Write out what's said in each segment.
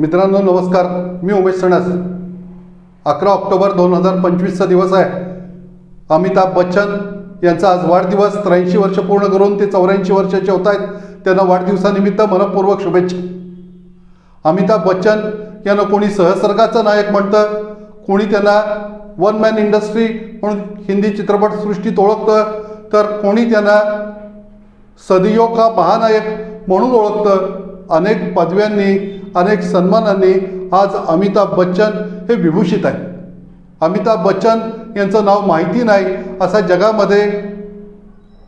मित्रांनो नमस्कार. मी उमेश सणस. अकरा ऑक्टोबर दोन हजार पंचवीसचा दिवस आहे. अमिताभ बच्चन यांचा आज वाढदिवस. त्र्याऐंशी वर्ष पूर्ण करून ते चौऱ्याऐंशी वर्षाचे होत आहेत त्यांना वाढदिवसानिमित्त मनपूर्वक शुभेच्छा. अमिताभ बच्चन यांना कोणी सहसर्गाचं नायक म्हणतं? कोणी त्यांना वन मॅन इंडस्ट्री म्हणून हिंदी चित्रपटसृष्टीत ओळखतं? तर कोणी त्यांना सदियो का महानायक म्हणून ओळखतं? अनेक पदव्यांनी अनेक सन्मानांनी आज अमिताभ बच्चन हे विभूषित आहे अमिताभ बच्चन यांचं नाव माहिती नाही असा जगामध्ये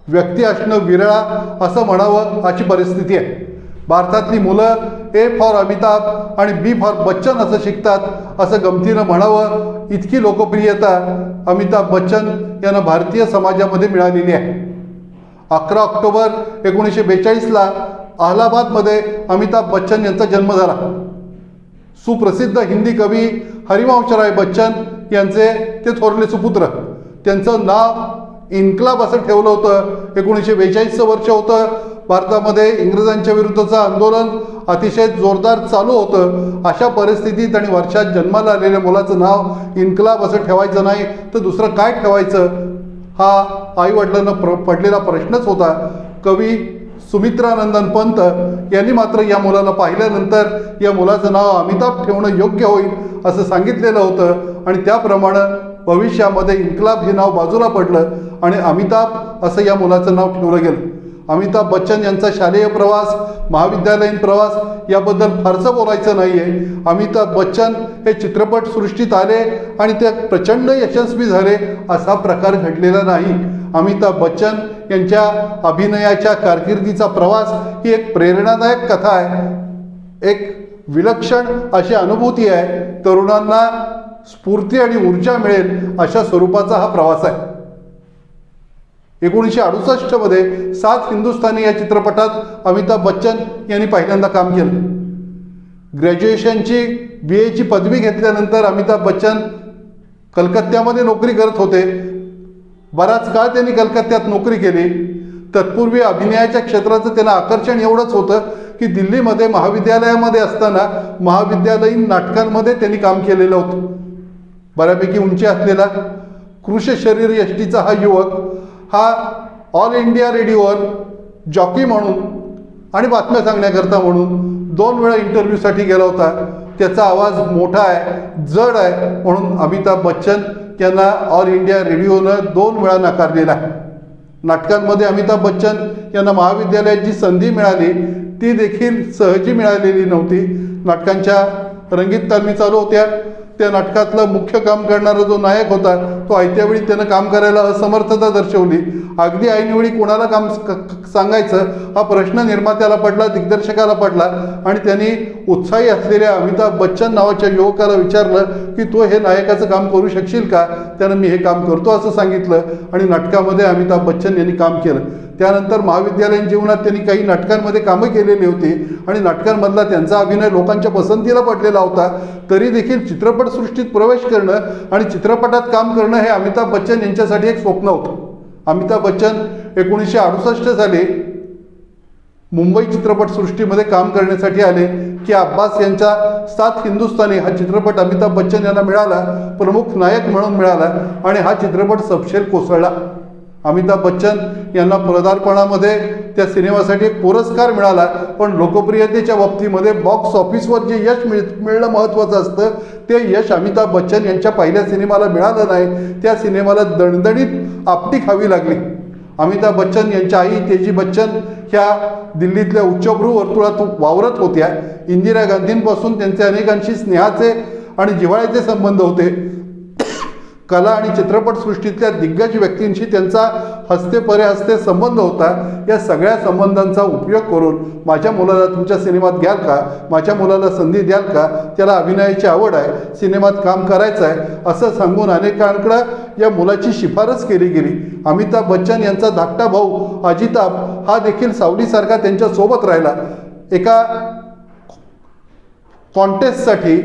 व्यक्ती असणं विरळा असं म्हणावं अशी परिस्थिती आहे. भारतातली मुलं ए फॉर अमिताभ आणि बी फॉर बच्चन असं शिकतात असं गमतीनं म्हणावं इतकी लोकप्रियता अमिताभ बच्चन यांना भारतीय समाजामध्ये मिळालेली आहे. अकरा ऑक्टोबर एकोणीसशे बेचाळीसला अहलाबादमध्ये अमिताभ बच्चन यांचा जन्म झाला. सुप्रसिद्ध हिंदी कवी हरिवंशराय बच्चन यांचे ते थोरले सुपुत्र. त्यांचं नाव इन्कलाब असं ठेवलं होतं. एकोणीसशे बेचाळीसचं वर्ष होतं. भारतामध्ये इंग्रजांच्या विरुद्धचं आंदोलन अतिशय जोरदार चालू होतं. अशा परिस्थितीत आणि वर्षात जन्माला आलेल्या मुलाचं नाव इन्कलाब असं ठेवायचं नाही तर दुसरं काय ठेवायचं? हा आईवडिलांना प्र पडलेला प्रश्नच होता. कवी सुमित्रानंदन पंत यांनी मात्र या मुलाला पाहिल्यानंतर या मुलाचं नाव अमिताभ ठेवणं योग्य होईल असं सांगितलेलं होतं. आणि त्याप्रमाणे भविष्यामध्ये इन्कलाब हे नाव बाजूला पडलं आणि अमिताभ असं या मुलाचं नाव ठेवलं गेलं. अमिताभ बच्चन यांचा शालेय प्रवास महाविद्यालयीन प्रवास याबद्दल फारसं बोलायचं नाही आहे अमिताभ बच्चन हे चित्रपटसृष्टीत आले आणि ते प्रचंड यशस्वी झाले असा प्रकार घडलेला नाही. अमिताभ बच्चन यांच्या अभिनयाच्या कारकिर्दीचा प्रवास ही एक प्रेरणादायक कथा आहे. एक विलक्षण अशी अनुभूती आहे. तरुणांना स्फूर्ती आणि ऊर्जा मिळेल अशा स्वरूपाचा हा प्रवास आहे. एकोणीसशे अडुसष्टमध्ये सात हिंदुस्थानी या चित्रपटात अमिताभ बच्चन यांनी पहिल्यांदा काम केलं. ग्रॅज्युएशनची बी एची पदवी घेतल्यानंतर अमिताभ बच्चन कलकत्त्यामध्ये नोकरी करत होते. बराच काळ त्यांनी कलकत्त्यात नोकरी केली. तत्पूर्वी अभिनयाच्या क्षेत्राचं त्यांना आकर्षण एवढंच होतं की दिल्लीमध्ये महाविद्यालयामध्ये असताना महाविद्यालयीन नाटकांमध्ये त्यांनी काम केलेलं होतं. बऱ्यापैकी उंची असलेला कृष शरीर यष्टीचा हा युवक हा ऑल इंडिया रेडिओवर जॉकी म्हणून आणि बातम्या सांगण्याकरता म्हणून दोन वेळा इंटरव्ह्यूसाठी गेला होता. त्याचा आवाज मोठा आहे जड आहे. म्हणून अमिताभ बच्चन यांना ऑल इंडिया रेडिओनं दोन वेळा नाकारलेला आहे नाटकांमध्ये अमिताभ बच्चन यांना महाविद्यालयात जी संधी मिळाली ती देखील सहजी मिळालेली नव्हती. नाटकांच्या रंगीत तालमी चालू होत्या. त्या नाटकातलं मुख्य काम करणारा जो नायक होता तो आयत्या वेळी त्यानं काम करायला असमर्थता दर्शवली. अगदी ऐनवेळी कोणाला काम सांगायचं हा प्रश्न निर्मात्याला पडला दिग्दर्शकाला पडला आणि त्यांनी उत्साही असलेल्या अमिताभ बच्चन नावाच्या युवकाला विचारलं की तो हे नायकाचं काम करू शकशील का? त्यानं मी हे काम करतो असं सांगितलं आणि नाटकामध्ये अमिताभ बच्चन यांनी काम केलं. त्यानंतर महाविद्यालयीन जीवनात त्यांनी काही नाटकांमध्ये कामं केलेली होती आणि नाटकांमधला त्यांचा अभिनय लोकांच्या पसंतीला पडलेला होता. तरी देखील चित्रपटसृष्टीत प्रवेश करणं आणि चित्रपटात काम करणं हे अमिताभ बच्चन यांच्यासाठी एक स्वप्न होतं. अमिताभ बच्चन एकोणीसशे अडुसष्ट साली मुंबई चित्रपटसृष्टीमध्ये काम करण्यासाठी आले की अब्बास यांचा सात हिंदुस्थानी हा चित्रपट अमिताभ बच्चन यांना मिळाला प्रमुख नायक म्हणून मिळाला आणि हा चित्रपट सपशेल कोसळला. अमिताभ बच्चन यांना पदार्पणामध्ये त्या सिनेमासाठी एक पुरस्कार मिळाला. पण लोकप्रियतेच्या बाबतीमध्ये बॉक्स ऑफिसवर जे यश मिळ मिळणं महत्त्वाचं असतं ते यश अमिताभ बच्चन यांच्या पहिल्या सिनेमाला मिळालं नाही. त्या सिनेमाला दणदणीत आपटी खावी लागली. अमिताभ बच्चन यांच्या आई तेजी बच्चन ह्या दिल्लीतल्या उच्चभ्रू वर्तुळात वावरत होत्या. इंदिरा गांधींपासून त्यांचे अनेकांशी स्नेहाचे आणि जिव्हाळ्याचे संबंध होते. कला आणि चित्रपटसृष्टीतल्या दिग्गज व्यक्तींशी त्यांचा हस्ते परे हस्ते संबंध होता. या सगळ्या संबंधांचा उपयोग करून माझ्या मुलाला तुमच्या सिनेमात घ्याल का? माझ्या मुलाला संधी द्याल का? त्याला अभिनयाची आवड आहे सिनेमात काम करायचं आहे असं सांगून अनेकांकडं या मुलाची शिफारस केली गेली. अमिताभ बच्चन यांचा धाकटा भाऊ अजिताभ हा देखील सावलीसारखा त्यांच्यासोबत राहिला. एका कॉन्टेस्टसाठी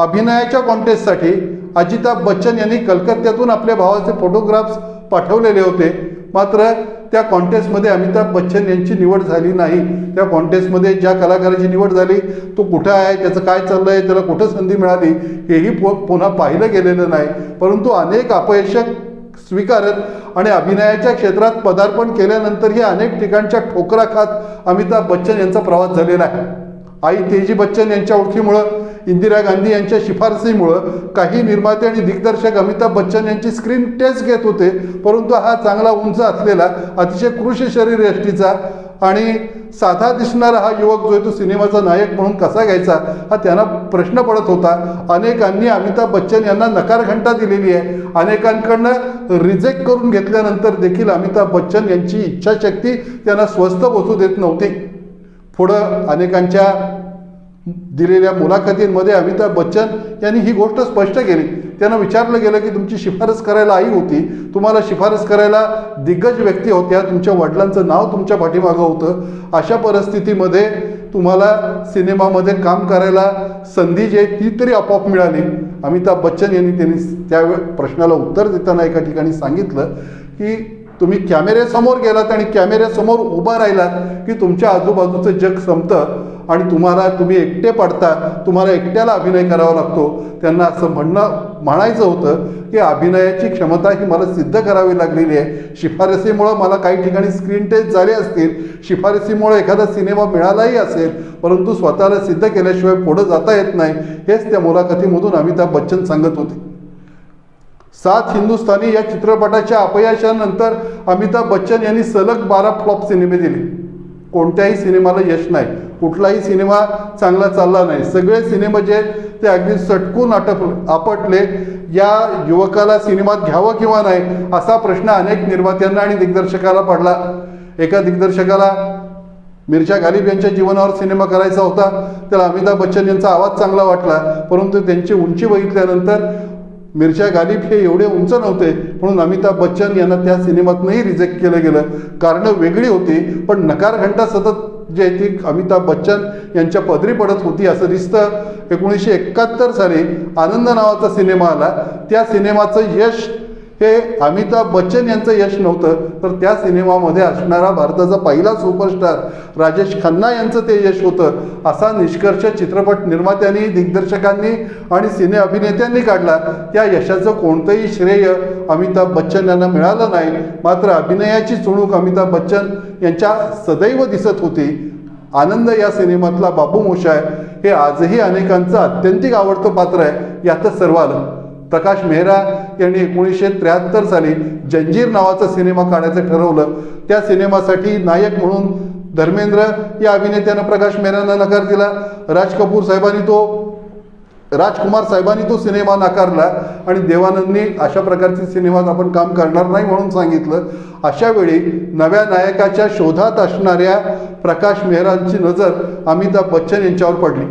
अभिनयाच्या कॉन्टेस्टसाठी अजिताभ बच्चन यांनी कलकत्त्यातून आपल्या भावाचे फोटोग्राफ्स पाठवलेले होते. मात्र त्या कॉन्टेस्टमध्ये अमिताभ बच्चन यांची निवड झाली नाही. त्या कॉन्टेस्टमध्ये ज्या कलाकाराची निवड झाली तो कुठं आहे त्याचं काय चाललं आहे त्याला कुठं संधी मिळाली हेही पु पुन्हा पाहिलं गेलेलं नाही. परंतु अनेक अपयशक स्वीकारत आणि अभिनयाच्या क्षेत्रात पदार्पण केल्यानंतरही अनेक ठिकाणच्या ठोकरा खात अमिताभ बच्चन यांचा प्रवास झालेला आहे. आई तेजी बच्चन यांच्या ओळखीमुळं इंदिरा गांधी यांच्या शिफारसीमुळं काही निर्माते आणि दिग्दर्शक अमिताभ बच्चन यांची स्क्रीन टेस्ट घेत होते. परंतु हा चांगला उंच असलेला अतिशय कृषी शरीर यष्टीचा आणि साधा दिसणारा हा युवक जो आहे तो सिनेमाचा नायक म्हणून कसा घ्यायचा हा त्यांना प्रश्न पडत होता. अनेकांनी अमिताभ बच्चन यांना नकार घंटा दिलेली आहे. अनेकांकडनं रिजेक्ट करून घेतल्यानंतर देखील अमिताभ बच्चन यांची इच्छाशक्ती त्यांना स्वस्थ बसू देत नव्हती. पुढं अनेकांच्या दिलेल्या मुलाखतींमध्ये अमिताभ बच्चन यांनी ही गोष्ट स्पष्ट केली. त्यांना विचारलं गेलं की तुमची शिफारस करायला आई होती. तुम्हाला शिफारस करायला दिग्गज व्यक्ती होत्या. तुमच्या वडिलांचं नाव तुमच्या पाठीमागं होतं. अशा परिस्थितीमध्ये तुम्हाला सिनेमामध्ये काम करायला संधी जी आहे ती तरी आपोआप मिळाली. अमिताभ बच्चन यांनी त्यांनी त्या प्रश्नाला उत्तर देताना एका ठिकाणी सांगितलं की तुम्ही कॅमेऱ्यासमोर गेलात आणि कॅमेऱ्यासमोर उभा राहिलात की तुमच्या आजूबाजूचं जग संपतं आणि तुम्हाला तुम्ही एकटे पडता तुम्हाला एकट्याला अभिनय करावा लागतो. त्यांना असं म्हणणं म्हणायचं होतं की अभिनयाची क्षमता ही मला सिद्ध करावी लागलेली आहे. शिफारसीमुळं मला काही ठिकाणी स्क्रीन टेस्ट झाले असतील. शिफारसीमुळे एखादा सिनेमा मिळालाही असेल परंतु स्वतःला सिद्ध केल्याशिवाय पुढं जाता येत नाही. हेच त्या मुलाखतीमधून अमिताभ बच्चन सांगत होते. सात हिंदुस्थानी या चित्रपटाच्या अपयशानंतर अमिताभ बच्चन यांनी सलग बारा फ्लॉप सिनेमे दिले. कोणत्याही सिनेमाला यश नाही. कुठलाही सिनेमा चांगला चालला नाही. सगळे सिनेमे जे आहेत ते अगदी सटकून आटप आपटले. या युवकाला सिनेमात घ्यावं किंवा नाही असा प्रश्न अनेक निर्मात्यांना आणि दिग्दर्शकाला पडला. एका दिग्दर्शकाला मिर्जा गालिब यांच्या जीवनावर सिनेमा करायचा होता. त्याला अमिताभ बच्चन यांचा आवाज चांगला वाटला. परंतु त्यांची उंची बघितल्यानंतर मिर्झा गालिब हे एवढे उंच नव्हते म्हणून अमिताभ बच्चन यांना त्या सिनेमातनंही रिजेक्ट केलं गेलं. कारणं वेगळी होती पण नकार घंटा सतत जी आहे ती अमिताभ बच्चन यांच्या पदरी पडत होती असं दिसतं. एकोणीसशे एकाहत्तर साली आनंद नावाचा सिनेमा आला. त्या सिनेमाचं यश हे अमिताभ बच्चन यांचं यश नव्हतं तर त्या सिनेमामध्ये असणारा भारताचा पहिला सुपरस्टार राजेश खन्ना यांचं ते यश होतं असा निष्कर्ष चित्रपट निर्मात्यांनी दिग्दर्शकांनी आणि सिने अभिनेत्यांनी काढला. त्या यशाचं कोणतंही श्रेय अमिताभ बच्चन यांना मिळालं नाही. मात्र अभिनयाची चुणूक अमिताभ बच्चन यांच्या सदैव दिसत होती. आनंद या सिनेमातला बाबू मोशाय हे आजही अनेकांचं अत्यंतिक आवडतं पात्र आहे. यातच सर्व आलं. प्रकाश मेहरा यांनी एकोणीसशे त्र्याहत्तर साली जंजीर नावाचा सिनेमा काढायचं ठरवलं. त्या सिनेमासाठी नायक म्हणून धर्मेंद्र या अभिनेत्यानं प्रकाश मेहरांना नकार दिला. राज कपूर साहेबांनी तो राजकुमार साहेबांनी तो सिनेमा नाकारला आणि देवानंदनी अशा प्रकारचे सिनेमात आपण काम करणार नाही म्हणून सांगितलं. अशा वेळी नव्या नायकाच्या शोधात असणाऱ्या प्रकाश मेहरांची नजर अमिताभ बच्चन यांच्यावर पडली.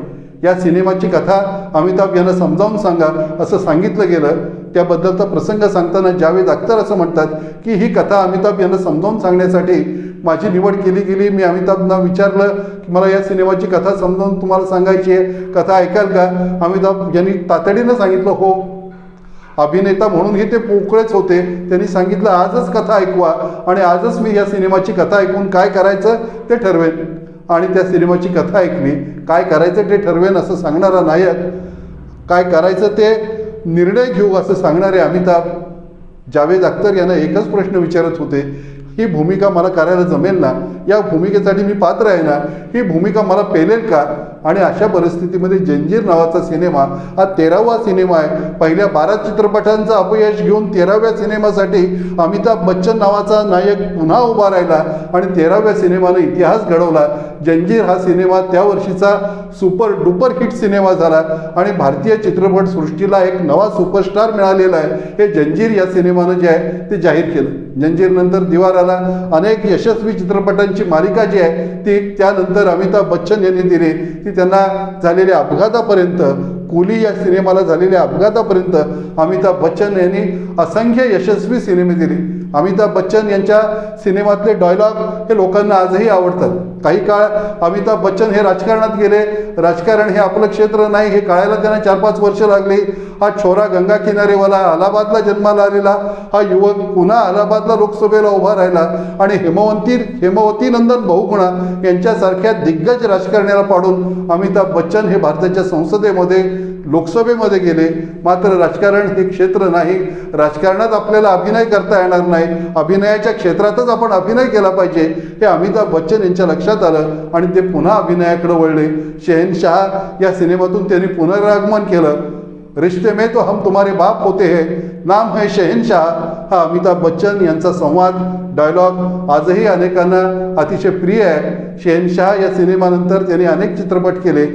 या सिनेमाची कथा अमिताभ यांना समजावून सांगा असं सांगितलं गेलं. त्याबद्दलचा प्रसंग सांगताना जावेद अख्तर असं म्हणतात की ही कथा अमिताभ यांना समजावून सांगण्यासाठी माझी निवड केली गेली. मी अमिताभना विचारलं की मला या सिनेमाची कथा समजावून तुम्हाला सांगायची आहे. कथा ऐकाल का? अमिताभ यांनी तातडीनं सांगितलं हो. अभिनेता म्हणूनही ते पोकळेच होते. त्यांनी सांगितलं आजच कथा ऐकवा आणि आजच मी या सिनेमाची कथा ऐकून काय करायचं ते ठरवेन. आणि त्या सिनेमाची कथा ऐकली. काय करायचं ते ठरवेन असं सांगणारा नायक काय करायचं ते निर्णय घेऊ असं सांगणारे अमिताभ जावेद अख्तर यांना एकच प्रश्न विचारत होते. ही भूमिका मला करायला जमेल ना या भूमिकेसाठी मी पात्र आहे ना ही भूमिका मला पेलेल का? आणि अशा परिस्थितीमध्ये जंजीर नावाचा सिनेमा हा तेरावा सिनेमा आहे. पहिल्या बारा चित्रपटांचं अपयश घेऊन तेराव्या सिनेमासाठी अमिताभ बच्चन नावाचा नायक पुन्हा उभा राहिला आणि तेराव्या सिनेमानं इतिहास घडवला. जंजीर हा सिनेमा त्या वर्षीचा सुपर डुपर हिट सिनेमा झाला आणि भारतीय चित्रपटसृष्टीला एक नवा सुपरस्टार मिळालेला आहे. हे जंजीर या सिनेमानं जे आहे ते जाहीर केलं. जंजीर नंतर दिवाराला अनेक यशस्वी चित्रपटांची मालिका जी आहे ती त्यानंतर अमिताभ बच्चन यांनी दिली. ती त्यांना झालेल्या अपघातापर्यंत कुली या सिनेमाला झालेल्या अपघातापर्यंत अमिताभ बच्चन यांनी असंख्य यशस्वी सिनेमे दिले. अमिताभ बच्चन यांच्या सिनेमातले डायलॉग हे लोकांना आजही आवडतात. काही काळ अमिताभ बच्चन हे राजकारणात गेले. राजकारण हे आपलं क्षेत्र नाही हे कळायला त्यांना चार पाच वर्ष लागली. हा छोरा गंगा किनारेवाला अलाहाबादला जन्माला आलेला. हा युवक पुन्हा अलाहाबादला लोकसभेला उभा राहिला. आणि हेमवंती हेमवती नंदन बहुगुणा यांच्यासारख्या दिग्गज राजकारण्याला पाडून अमिताभ बच्चन हे भारताच्या संसदेमध्ये लोकसभेमध्ये गेले मात्र राजकारण हे क्षेत्र नाही. राजकारणात आपल्याला अभिनय करता येणार नाही. अभिनयाच्या क्षेत्रातच आपण अभिनय केला पाहिजे हे अमिताभ बच्चन यांच्या लक्षात आलं आणि ते पुन्हा अभिनयाकडे वळले. शहनशाह या सिनेमातून त्यांनी पुनरागमन केलं. रिश्ते में तो हम तुम्हारे बाप होते हैं. नाम है शहनशाह हा अमिताभ बच्चन यांचा संवाद डायलॉग आजही अनेकांना अतिशय प्रिय आहे. शहनशाह या सिनेमानंतर त्यांनी अनेक चित्रपट केले.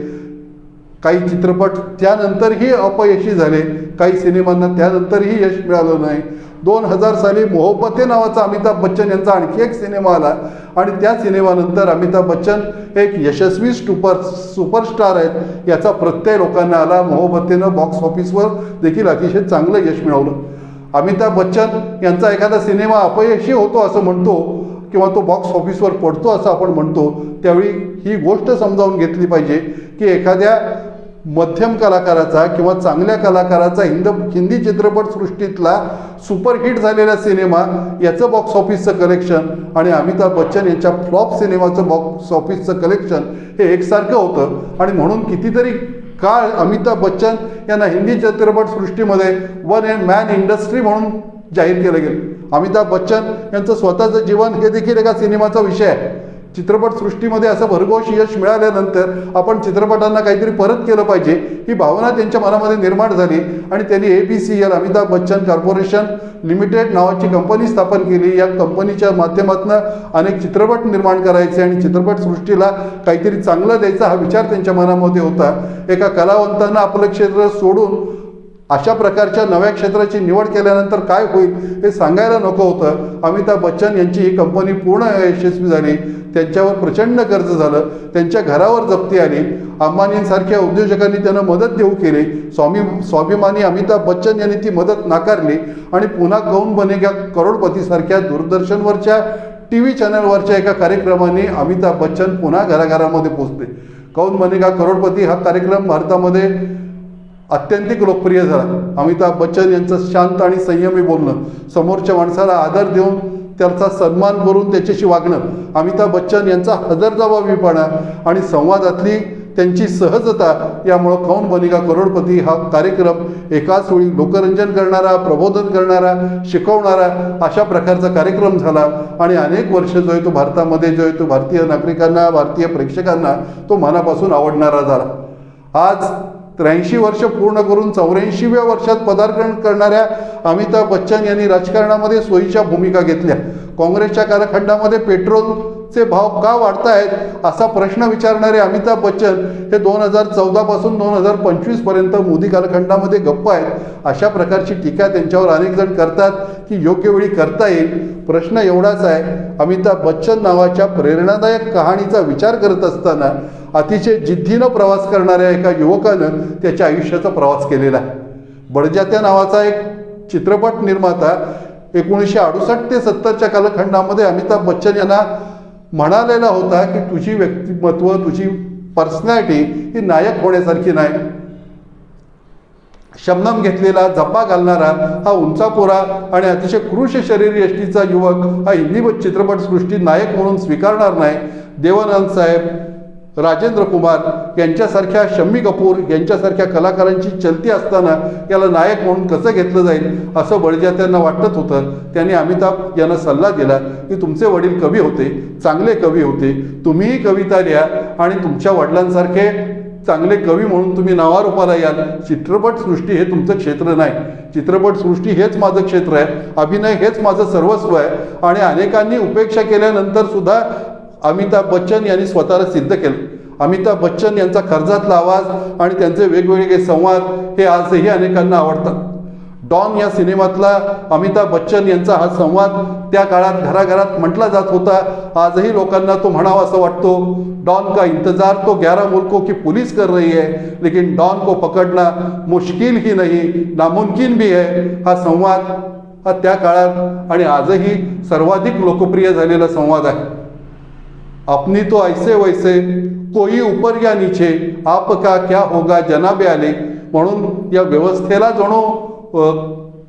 काही चित्रपट त्यानंतरही अपयशी झाले काही सिनेमांना त्यानंतरही यश मिळालं नाही. दोन हजार साली मोहब्बते नावाचा अमिताभ बच्चन यांचा आणखी एक सिनेमा आला आणि त्या सिनेमानंतर अमिताभ बच्चन एक यशस्वी सुपर सुपरस्टार आहेत याचा प्रत्यय लोकांना आला. मोहब्बतेनं बॉक्स ऑफिसवर देखील अतिशय चांगलं यश मिळवलं. अमिताभ बच्चन यांचा एखादा सिनेमा अपयशी होतो असं म्हणतो किंवा तो बॉक्स ऑफिसवर पडतो असं आपण म्हणतो त्यावेळी ही गोष्ट समजावून घेतली पाहिजे की एखाद्या मध्यम कलाकाराचा किंवा चांगल्या कलाकाराचा हिंद हिंदी चित्रपटसृष्टीतला सुपरहिट झालेला सिनेमा याचं बॉक्स ऑफिसचं कलेक्शन आणि अमिताभ बच्चन यांच्या फ्लॉप सिनेमाचं बॉक्स ऑफिसचं कलेक्शन हे एकसारखं होतं. आणि म्हणून कितीतरी काळ अमिताभ बच्चन यांना हिंदी चित्रपटसृष्टीमध्ये वन अँड मॅन इंडस्ट्री म्हणून जाहीर केलं गेलं. अमिताभ बच्चन यांचं स्वतःचं जीवन हे देखील एका सिनेमाचा विषय आहे. चित्रपटसृष्टीमध्ये असं भरघोष यश मिळाल्यानंतर आपण चित्रपटांना काहीतरी परत केलं पाहिजे ही भावना त्यांच्या मनामध्ये निर्माण झाली आणि त्यांनी A B C L Amitabh Bachchan corporation limited नावाची कंपनी स्थापन केली. या कंपनीच्या माध्यमातून अनेक चित्रपट निर्माण करायचे आणि चित्रपटसृष्टीला काहीतरी चांगलं द्यायचा हा विचार त्यांच्या मनामध्ये होता. एका कलावंतांना आपलं क्षेत्र सोडून अशा प्रकारच्या नव्या क्षेत्राची निवड केल्यानंतर काय होईल हे सांगायला नको होतं. अमिताभ बच्चन यांची ही कंपनी पूर्ण यशस्वी झाली. त्यांच्यावर प्रचंड कर्ज झालं. त्यांच्या घरावर जप्ती आली. अंबानींसारख्या उद्योजकांनी त्यांना मदत देऊ केली. स्वामी स्वाभिमानी अमिताभ बच्चन यांनी ती मदत नाकारली. आणि पुन्हा कौन बनेगा करोडपतीसारख्या दूरदर्शनवरच्या टी व्ही चॅनलवरच्या एका कार्यक्रमाने अमिताभ बच्चन पुन्हा घराघरामध्ये पोचले कौन बनेगा करोडपती हा कार्यक्रम भारतामध्ये अत्यंतिक लोकप्रिय झाला. अमिताभ बच्चन यांचं शांत आणि संयमी बोलणं समोरच्या माणसाला आदर देऊन त्याचा सन्मान करून त्याच्याशी वागणं अमिताभ बच्चन यांचा हजरजबाबीपणा आणि संवादातली त्यांची सहजता यामुळं कौन बनिगा करोडपती हा कार्यक्रम एकाच वेळी लोकरंजन करणारा प्रबोधन करणारा शिकवणारा अशा प्रकारचा कार्यक्रम झाला. आणि अनेक वर्ष जो आहे तो भारतामध्ये जो आहे तो भारतीय नागरिकांना भारतीय प्रेक्षकांना तो मनापासून आवडणारा झाला. आज त्र्याऐंशी वर्ष पूर्ण करून चौऱ्याऐंशीव्या वर्षात पदार्पण करणाऱ्या अमिताभ बच्चन यांनी राजकारणामध्ये सोयीच्या भूमिका घेतल्या. काँग्रेसच्या कालखंडामध्ये पेट्रोलचे भाव का वाढतायत असा प्रश्न विचारणारे अमिताभ बच्चन हे दोन हजार चौदापासून दोन हजार पंचवीसपर्यंत मोदी कालखंडामध्ये गप्प आहेत. अशा प्रकारची टीका त्यांच्यावर अनेक जण करतात की योग्य वेळी करता येईल. प्रश्न एवढाच आहे अमिताभ बच्चन नावाच्या प्रेरणादायक कहाणीचा विचार करत असताना अतिशय जिद्दीनं प्रवास करणाऱ्या एका युवकानं त्याच्या आयुष्याचा प्रवास केलेला आहे. बडजात्या नावाचा एक चित्रपट निर्माता एकोणीसशे अडुसष्ट ते सत्तरच्या कालखंडामध्ये अमिताभ बच्चन यांना म्हणालेला होता की तुझी व्यक्तिमत्व तुझी पर्सनॅलिटी ही नायक होण्यासारखी नाही. शमनम घेतलेला झप्पा घालणारा हा उंचापोरा आणि अतिशय क्रूश शरीर यष्टीचा युवक हा हिंदी चित्रपटसृष्टी नायक म्हणून स्वीकारणार नाही. देवानंद साहेब राजेंद्र कुमार यांच्यासारख्या शम्मी कपूर यांच्यासारख्या कलाकारांची चलती असताना याला नायक म्हणून कसं घेतलं जाईल असं बळजात्यांना वाटत होतं. त्यांनी अमिताभ यांना सल्ला दिला की तुमचे वडील कवी होते चांगले कवी होते तुम्हीही कविता लिहा आणि तुमच्या वडिलांसारखे चांगले कवी म्हणून तुम्ही नावारूपाला याल. चित्रपटसृष्टी हे तुमचं क्षेत्र नाही. चित्रपटसृष्टी हेच माझं क्षेत्र आहे. अभिनय हेच माझं सर्वस्व आहे. आणि अनेकांनी उपेक्षा केल्यानंतर सुद्धा अमिताभ बच्चन यांनी स्वतःला सिद्ध केलं. अमिताभ बच्चन यांचा कर्जातला आवाज आणि त्यांचे वेगवेगळे संवाद हे आजही अनेकांना आवडतात. डॉन या सिनेमातला अमिताभ बच्चन यांचा हा संवाद त्या काळात घराघरात म्हटला जात होता. आजही लोकांना तो म्हणावा असं वाटतो. डॉन का इंतजार तो ग्यारह मुल्कों की पुलिस कर रही है लेकिन डॉन को पकडना मुश्किल ही नाही नामुमकिन भी है. हा संवाद हा त्या काळात आणि आजही सर्वाधिक लोकप्रिय झालेला संवाद आहे. अपनी तो ऐसे वैसे कोई ऊपर या नीचे आप का क्या होगा जनाबे आले? म्हणून या व्यवस्थेला जणू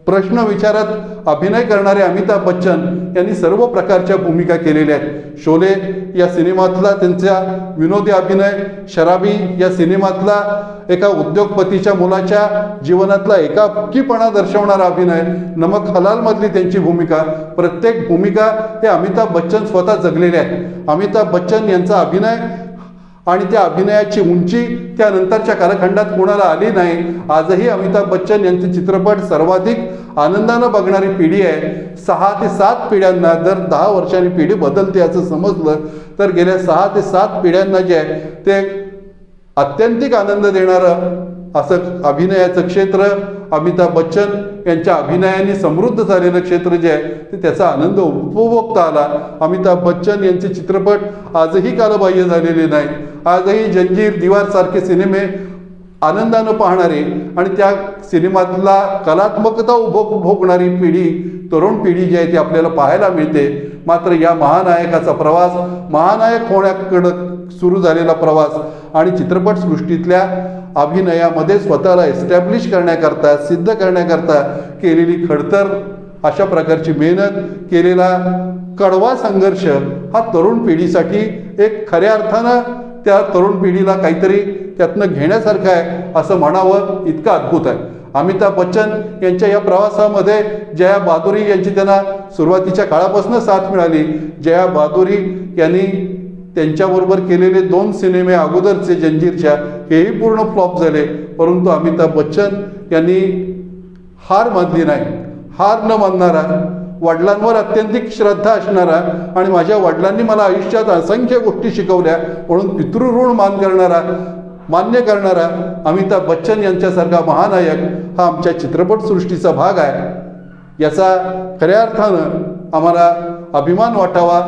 प्रश्न विचारत अभिनय करणारे अमिताभ बच्चन यांनी सर्व प्रकारच्या भूमिका केलेल्या आहेत. शोले या सिनेमातला त्यांचा विनोदी अभिनय शराबी या सिनेमातला एका उद्योगपतीच्या मुलाच्या जीवनातला एकाकीपणा दर्शवणारा अभिनय नमक हलालमधली त्यांची भूमिका प्रत्येक भूमिका हे अमिताभ बच्चन स्वतः जगलेले आहेत. अमिताभ बच्चन यांचा अभिनय आणि त्या अभिनयाची उंची त्यानंतरच्या कालखंडात कोणाला आली नाही? आजही अमिताभ बच्चन यांचे चित्रपट सर्वाधिक आनंदानं बघणारी पिढी आहे. सहा ते सात पिढ्यांना दर दहा वर्षांनी पिढी बदलते असं समजलं तर गेल्या सहा ते सात पिढ्यांना जे आहे ते अत्यंतिक आनंद देणारं असं अभिनयाचं क्षेत्र अमिताभ बच्चन यांच्या अभिनयाने समृद्ध झालेलं क्षेत्र जे आहे ते त्याचा आनंद उपभोगता आला. अमिताभ बच्चन यांचे चित्रपट आजही कालबाह्य झालेले नाहीत. आजही जंजीर दिवार सारखे सिनेमे आनंदानं पाहणारे आणि त्या सिनेमातला कलात्मकता उभो भोगणारी पिढी तरुण पिढी जी आहे ती आपल्याला पाहायला मिळते. मात्र या महानायकाचा प्रवास महानायक होण्याकडं सुरू झालेला प्रवास आणि चित्रपटसृष्टीतल्या अभिनयामध्ये स्वतःला एस्टॅब्लिश करण्याकरता सिद्ध करण्याकरता केलेली खडतर अशा प्रकारची मेहनत केलेला कडवा संघर्ष हा तरुण पिढीसाठी एक खऱ्या अर्थानं त्या तरुण पिढीला काहीतरी त्यातनं घेण्यासारखं आहे असं म्हणावं इतकं अद्भुत आहे. अमिताभ बच्चन यांच्या या प्रवासामध्ये जया बहादुरी यांची त्यांना सुरुवातीच्या काळापासून साथ मिळाली. जया बहादुरी यांनी त्यांच्याबरोबर केलेले दोन सिनेमे अगोदरचे जंजीरच्या हेही पूर्ण फ्लॉप झाले. परंतु अमिताभ बच्चन यांनी हार मानली नाही. हार न मानणारा वडिलांवर अत्यंतिक श्रद्धा असणारा आणि माझ्या वडिलांनी मला आयुष्यात असंख्य गोष्टी शिकवल्या म्हणून पितृऋण मान करणारा मान्य करणारा अमिताभ बच्चन यांच्यासारखा महानायक हा आमच्या चित्रपटसृष्टीचा भाग आहे. याचा खऱ्या अर्थानं आम्हाला अभिमान वाटावा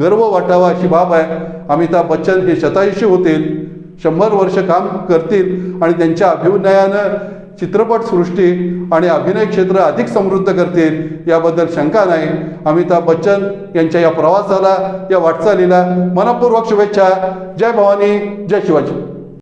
गर्व वाटावा अशी बाब आहे. अमिताभ बच्चन हे शतायुषी होतील शंभर वर्ष काम करतील आणि त्यांच्या अभिनयानं चित्रपटसृष्टी आणि अभिनय क्षेत्र अधिक समृद्ध करतील याबद्दल शंका नाही. अमिताभ बच्चन यांच्या या प्रवासाला या वाटचालीला मनपूर्वक शुभेच्छा. जय भवानी जय शिवाजी.